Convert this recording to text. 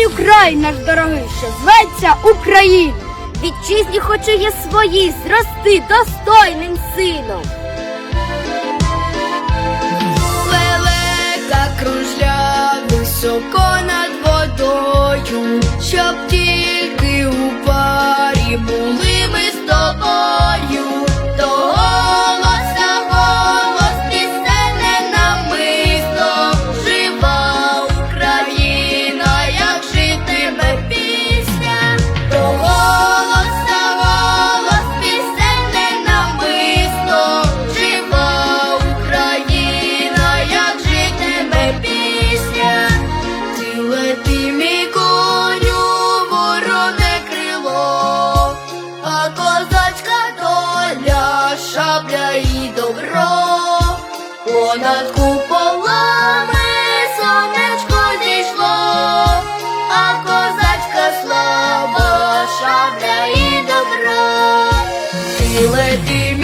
маю край наш дорогий, що зветься Україна. Вітчизні хочу є свої, зрости достойним сином. Лелека кружля високо над водою, щоб тільки у парі були. над куполами сонечко зійшло, а козацька слава, шабля і добра. і лети.